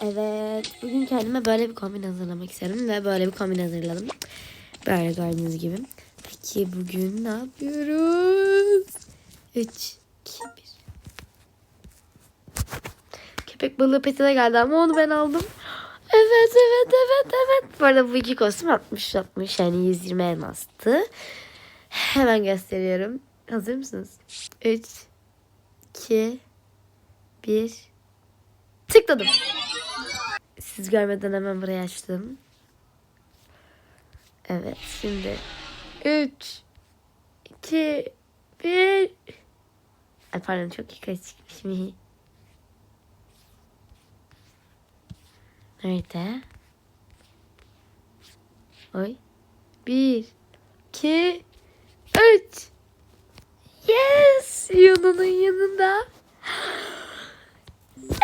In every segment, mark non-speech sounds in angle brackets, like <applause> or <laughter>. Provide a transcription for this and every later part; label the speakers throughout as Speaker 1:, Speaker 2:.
Speaker 1: Evet. Bugün kendime böyle bir kombin hazırlamak istedim ve böyle bir kombin hazırladım. Böyle gördüğünüz gibi. Peki bugün ne yapıyoruz? 3, 2, 1. Köpek balığı petine geldi ama onu ben aldım. Evet, evet, evet, evet. Bu arada bu iki kostüm 60 60 yani 120 elmastı. Hemen gösteriyorum. Hazır mısınız? 3, 2, 1. Tıkladım. Siz görmeden hemen buraya açtım. Evet şimdi 3 2 1 Ay pardon çok yukarı çıkmışım. Nerede? Oy. 1 2 3 Yes! Yunan'ın yanında. <gasps>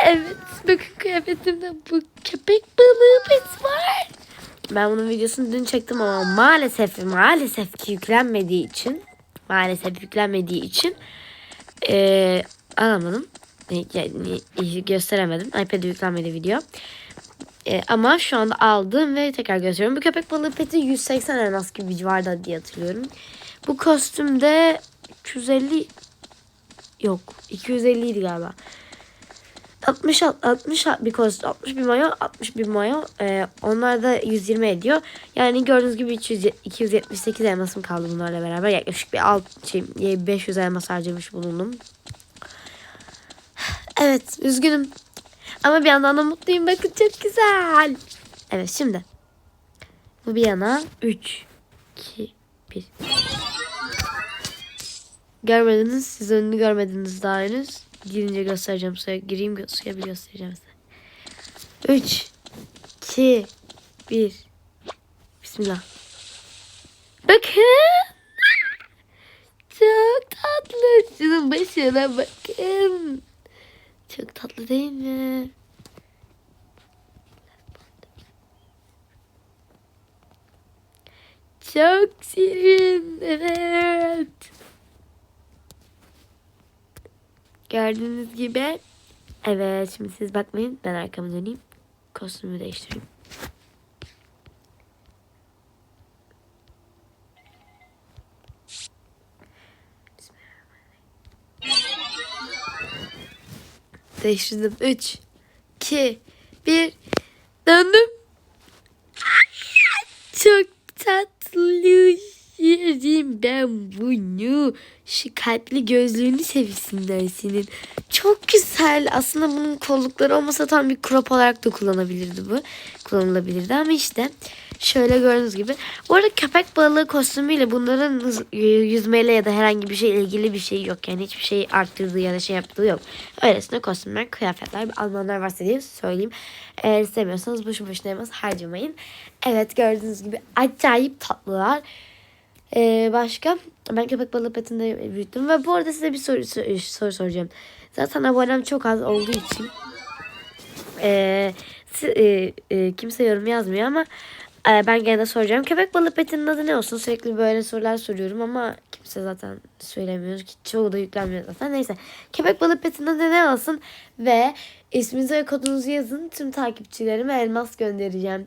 Speaker 1: Evet, bakın kıyafetimde bu köpek balığı pet var. Ben bunun videosunu dün çektim ama maalesef maalesef ki yüklenmediği için maalesef yüklenmediği için eee alamadım. Yani gösteremedim. iPad'e yüklenmedi video. Eee, ama şu anda aldım ve tekrar gösteriyorum. Bu köpek balığı peti 180 elmas gibi bir civarda diye hatırlıyorum. Bu kostümde 250 yok 250 idi galiba. 60 60 bir kostüm 60 bir mayo 60 bir mayo ee, onlar da 120 ediyor. Yani gördüğünüz gibi 200, 278 elmasım kaldı bunlarla beraber. Yaklaşık bir alt şey 500 elmas harcamış bulundum. Evet üzgünüm. Ama bir yandan da mutluyum. Bakın çok güzel. Evet şimdi. Bu bir yana 3 2 1 Görmediniz. Siz önünü görmediniz daha henüz. Girince göstereceğim suya. Gireyim suya bir göstereceğim size. 3 2 1 Bismillah. Bakın. Çok tatlı. Şunun başına bakın. Çok tatlı değil mi? Çok şirin. Evet. Gördüğünüz gibi. Evet şimdi siz bakmayın. Ben arkamı döneyim. Kostümü değiştireyim. Değiştirdim. 3, 2, 1. Döndüm. Çok tatlı. Ben bunu. Şu kalpli gözlüğünü sevisinler senin. Çok güzel. Aslında bunun kollukları olmasa tam bir crop olarak da kullanabilirdi bu. Kullanılabilirdi ama işte şöyle gördüğünüz gibi. Bu arada köpek balığı kostümüyle bunların yüzmeyle ya da herhangi bir şeyle ilgili bir şey yok. Yani hiçbir şey arttırdığı ya da şey yaptığı yok. Öylesine kostümler, kıyafetler, Almanlar varsa diye söyleyeyim. Eğer istemiyorsanız boşu boşuna harcamayın. Evet gördüğünüz gibi acayip tatlılar. Ee, başka ben köpek balığı petinde büyüttüm ve bu arada size bir soru, soru, soru soracağım. Zaten abonem çok az olduğu için si- e, e, kimse yorum yazmıyor ama e, ben gene de soracağım. Köpek balığı petinin adı ne olsun? Sürekli böyle sorular soruyorum ama kimse zaten söylemiyor ki çoğu da yüklenmiyor zaten. Neyse. Köpek balığı petinin adı ne olsun? Ve isminizi ve kodunuzu yazın. Tüm takipçilerime elmas göndereceğim.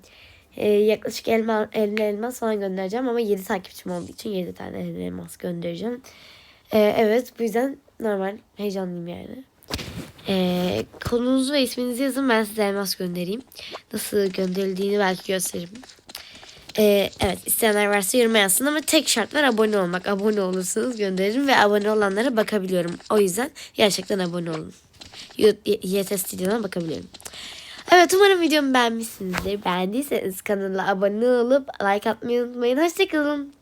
Speaker 1: Ee, yaklaşık elma, 50 elmas falan göndereceğim ama 7 takipçim olduğu için 7 tane 50 elmas göndereceğim. Ee, evet bu yüzden normal heyecanlıyım yani. Ee, konunuzu ve isminizi yazın ben size elmas göndereyim. Nasıl gönderildiğini belki gösteririm. Ee, evet isteyenler varsa yoruma yazsın ama tek şartlar abone olmak. Abone olursanız gönderirim ve abone olanlara bakabiliyorum. O yüzden gerçekten abone olun. YT Studio'dan bakabiliyorum. Evet umarım videomu beğenmişsinizdir. Beğendiyseniz kanala abone olup like atmayı unutmayın. Hoşçakalın.